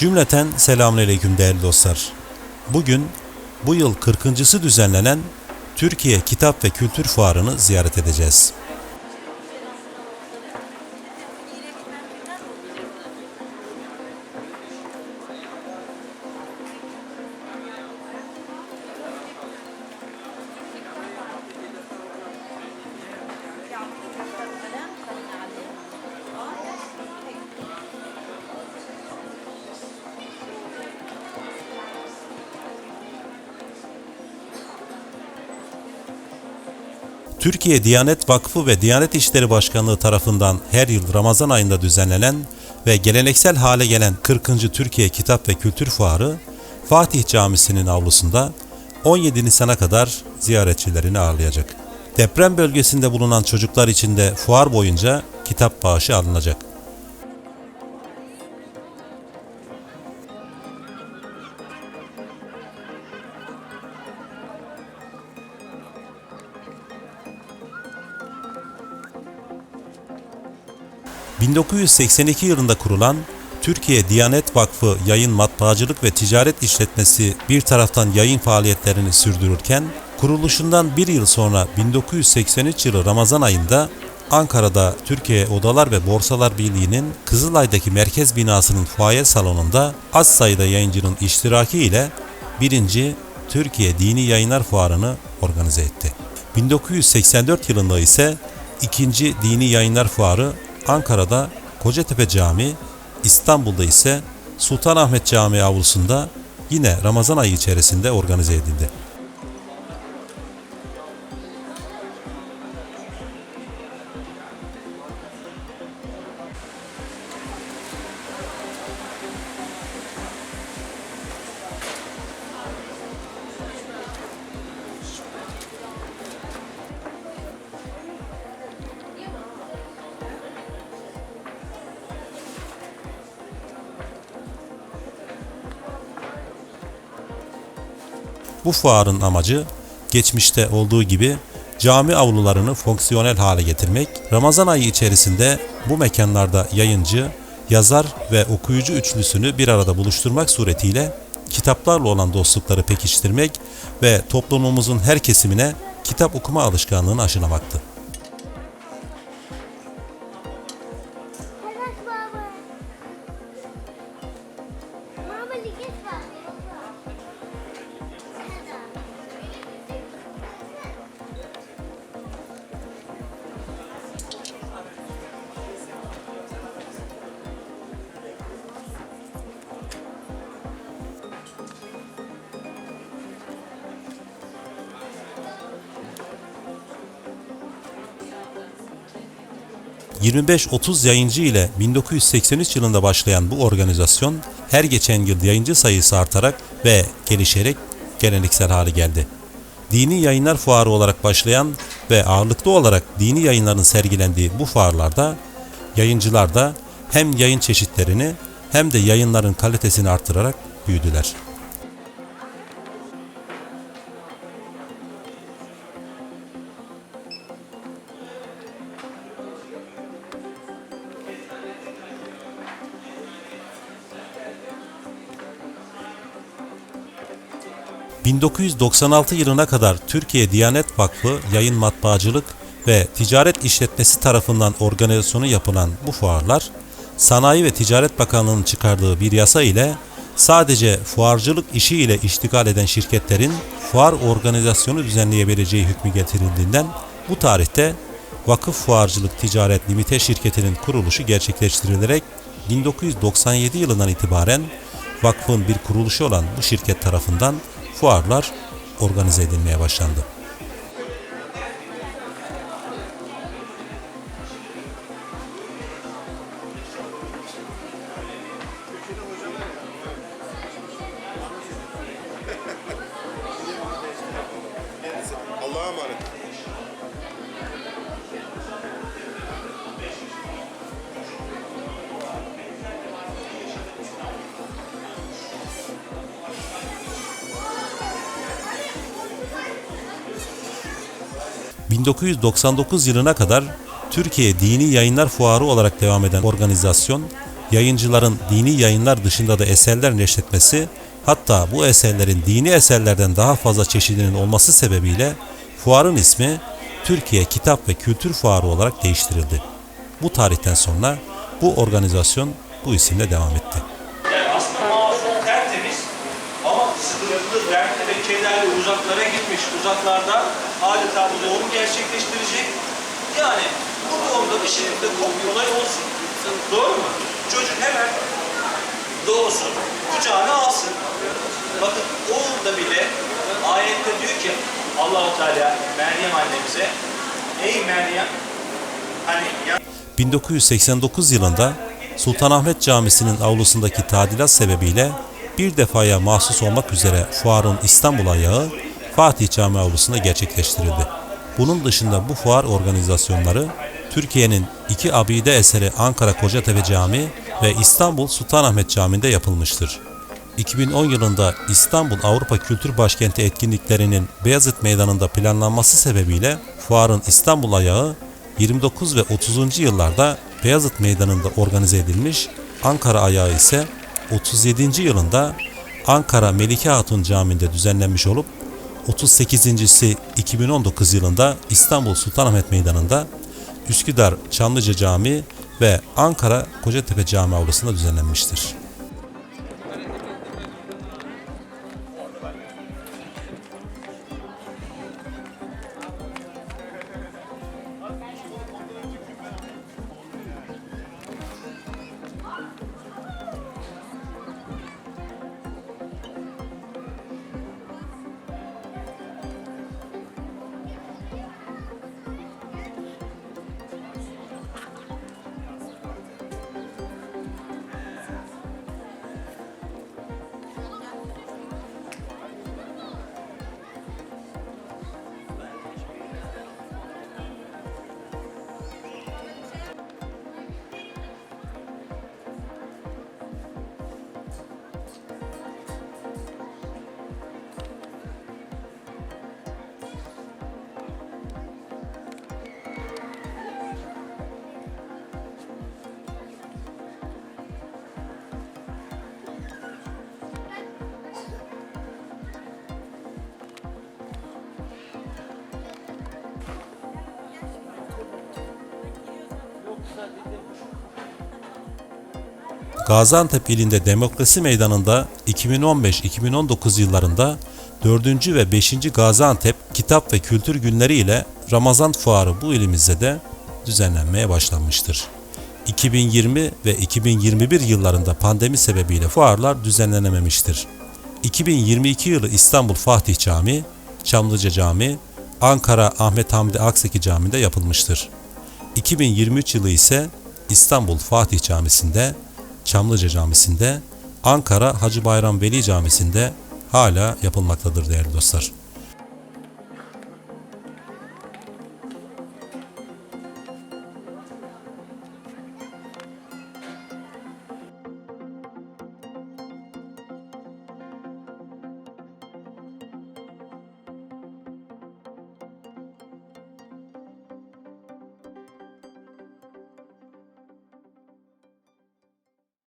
Cümleten selamünaleyküm değerli dostlar. Bugün bu yıl 40.sı düzenlenen Türkiye Kitap ve Kültür Fuarı'nı ziyaret edeceğiz. Türkiye Diyanet Vakfı ve Diyanet İşleri Başkanlığı tarafından her yıl Ramazan ayında düzenlenen ve geleneksel hale gelen 40. Türkiye Kitap ve Kültür Fuarı Fatih Camisi'nin avlusunda 17 Nisan'a kadar ziyaretçilerini ağırlayacak. Deprem bölgesinde bulunan çocuklar için de fuar boyunca kitap bağışı alınacak. ...1982 yılında kurulan Türkiye Diyanet Vakfı Yayın Matbaacılık ve Ticaret İşletmesi bir taraftan yayın faaliyetlerini sürdürürken, kuruluşundan bir yıl sonra 1983 yılı Ramazan ayında Ankara'da Türkiye Odalar ve Borsalar Birliği'nin Kızılay'daki merkez binasının fuaye salonunda az sayıda yayıncının iştiraki ile 1. Türkiye Dini Yayınlar Fuarı'nı organize etti. 1984 yılında ise 2. Dini Yayınlar Fuarı Ankara'da Kocatepe Camii, İstanbul'da ise Sultanahmet Camii avlusunda yine Ramazan ayı içerisinde organize edildi. Bu fuarın amacı geçmişte olduğu gibi cami avlularını fonksiyonel hale getirmek, Ramazan ayı içerisinde bu mekanlarda yayıncı, yazar ve okuyucu üçlüsünü bir arada buluşturmak suretiyle kitaplarla olan dostlukları pekiştirmek ve toplumumuzun her kesimine kitap okuma alışkanlığını aşılamaktı. Baba. Mama git bak. 25-30 yayıncı ile 1983 yılında başlayan bu organizasyon her geçen yıl yayıncı sayısı artarak ve gelişerek geleneksel hale geldi. Dini yayınlar fuarı olarak başlayan ve ağırlıklı olarak dini yayınların sergilendiği bu fuarlarda yayıncılar da hem yayın çeşitlerini hem de yayınların kalitesini artırarak büyüdüler. ...1996 yılına kadar Türkiye Diyanet Vakfı Yayın Matbaacılık ve Ticaret İşletmesi tarafından organizasyonu yapılan bu fuarlar... ...Sanayi ve Ticaret Bakanlığı'nın çıkardığı bir yasa ile... ...sadece fuarcılık işi ile iştigal eden şirketlerin... ...fuar organizasyonu düzenleyebileceği hükmü getirildiğinden... ...bu tarihte Vakıf Fuarcılık Ticaret Limite şirketinin kuruluşu gerçekleştirilerek 1997 yılından itibaren vakfın bir kuruluşu olan bu şirket tarafından fuarlar organize edilmeye başlandı. ...1999 yılına kadar Türkiye Dini Yayınlar Fuarı olarak devam eden organizasyon yayıncıların dini yayınlar dışında da eserler neşretmesi, hatta bu eserlerin dini eserlerden daha fazla çeşidinin olması sebebiyle fuarın ismi Türkiye Kitap ve Kültür Fuarı olarak değiştirildi. Bu tarihten sonra bu organizasyon bu isimle devam etti. Kederli uzaklara gitmiş. Uzaklarda adeta bu doğum gerçekleştirecek. Yani bu doğumda bir şekilde kopya olay olsun. Doğru mu? Çocuk hemen doğsun, kucağına alsın. Bakın orada bile ayette diyor ki Allahu Teala Meryem annemize Ey Meryem hani ya 1989 yılında Sultanahmet Camisi'nin avlusundaki tadilat sebebiyle bir defaya mahsus olmak üzere fuarın İstanbul ayağı Fatih Camii avlusunda gerçekleştirildi. Bunun dışında bu fuar organizasyonları Türkiye'nin iki abide eseri Ankara Kocatepe Camii ve İstanbul Sultanahmet Camii'nde yapılmıştır. 2010 yılında İstanbul Avrupa Kültür Başkenti etkinliklerinin Beyazıt Meydanı'nda planlanması sebebiyle fuarın İstanbul ayağı 29 ve 30. yıllarda Beyazıt Meydanı'nda organize edilmiş, Ankara ayağı ise 37. yılında Ankara Melike Hatun Camii'nde düzenlenmiş olup 38.si 2019 yılında İstanbul Sultanahmet Meydanı'nda Üsküdar Çamlıca Camii ve Ankara Kocatepe Camii avlusunda düzenlenmiştir. Gaziantep ilinde Demokrasi Meydanı'nda 2015-2019 yıllarında 4. ve 5. Gaziantep Kitap ve Kültür Günleri ile Ramazan Fuarı bu ilimizde de düzenlenmeye başlanmıştır. 2020 ve 2021 yıllarında pandemi sebebiyle fuarlar düzenlenememiştir. 2022 yılı İstanbul Fatih Camii, Çamlıca Camii, Ankara Ahmet Hamdi Akseki Camii'nde yapılmıştır. 2023 yılı ise İstanbul Fatih Camisi'nde, Çamlıca Camisi'nde, Ankara Hacı Bayram Veli Camisi'nde hala yapılmaktadır değerli dostlar.